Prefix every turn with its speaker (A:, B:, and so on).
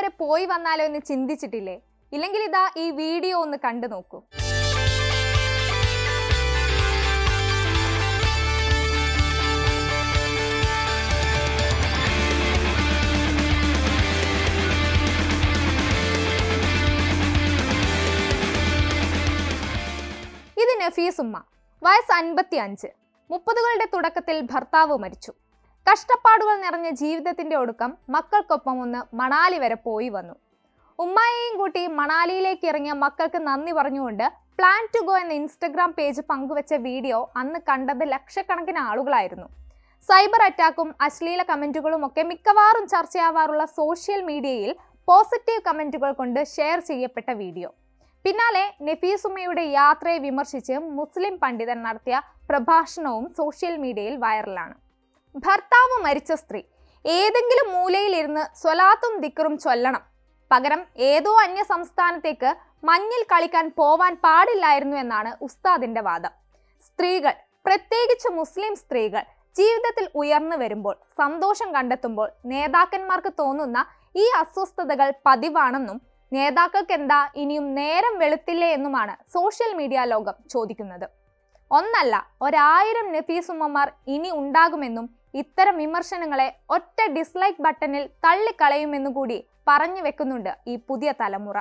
A: വരെ പോയി വന്നാലോ എന്ന് ചിന്തിച്ചിട്ടില്ലേ? ഇല്ലെങ്കിൽ ഇതാ ഈ വീഡിയോ ഒന്ന് കണ്ടു നോക്കൂ. ഇത് നഫീസ് ഉമ്മ. വയസ്സ് അൻപത്തി അഞ്ച് മുപ്പതുകളുടെ തുടക്കത്തിൽ ഭർത്താവ് മരിച്ചു. കഷ്ടപ്പാടുകൾ നിറഞ്ഞ ജീവിതത്തിന്റെ ഒടുക്കം മക്കൾക്കൊപ്പം ഒന്ന് മണാലി വരെ പോയി വന്നു. ഉമ്മായെയും കൂട്ടി മണാലിയിലേക്ക് ഇറങ്ങിയ മക്കൾക്ക് നന്ദി പറഞ്ഞുകൊണ്ട് പ്ലാൻ ടു ഗോ എന്ന ഇൻസ്റ്റഗ്രാം പേജ് പങ്കുവച്ച വീഡിയോ അന്ന് കണ്ടത് ലക്ഷക്കണക്കിന് ആളുകളായിരുന്നു. സൈബർ അറ്റാക്കും അശ്ലീല കമന്റുകളും ഒക്കെ മിക്കവാറും ചർച്ചയാവാറുള്ള സോഷ്യൽ മീഡിയയിൽ പോസിറ്റീവ് കമന്റുകൾ കൊണ്ട് ഷെയർ ചെയ്യപ്പെട്ട വീഡിയോ പിന്നാലെ നഫീസുമ്മയുടെ യാത്രയെ വിമർശിച്ച് മുസ്ലിം പണ്ഡിതൻ നടത്തിയ പ്രഭാഷണവും സോഷ്യൽ മീഡിയയിൽ വൈറലാണ് ഭർത്താവ് മരിച്ച സ്ത്രീ. ഏതെങ്കിലും മൂലയിലിരുന്ന് സ്വലാത്തും ദിക്കറും ചൊല്ലണം. പകരം ഏതോ അന്യ സംസ്ഥാനത്തേക്ക് മഞ്ഞിൽ കളിക്കാൻ പോവാൻ പാടില്ലായിരുന്നു എന്നാണ് ഉസ്താദിന്റെ വാദം. സ്ത്രീകൾ പ്രത്യേകിച്ച് മുസ്ലിം സ്ത്രീകൾ ജീവിതത്തിൽ ഉയർന്നു വരുമ്പോൾ സന്തോഷം കണ്ടെത്തുമ്പോൾ നേതാക്കന്മാർക്ക് തോന്നുന്ന ഈ അസ്വസ്ഥതകൾ പതിവാണെന്നും നേതാക്കൾക്ക് എന്താ ഇനിയും നേരം വെളുത്തില്ലേ എന്നുമാണ് സോഷ്യൽ മീഡിയ ലോകം ചോദിക്കുന്നത്. ഒന്നല്ല ഒരായിരം നഫീസ് ഉമ്മമാർ ഇനി ഉണ്ടാകുമെന്നും ഇത്തരം വിമർശനങ്ങളെ ഒറ്റ ഡിസ്ലൈക്ക് ബട്ടണിൽ തള്ളിക്കളയുമെന്നു കൂടി പറഞ്ഞു വെക്കുന്നുണ്ട് ഈ പുതിയ തലമുറ.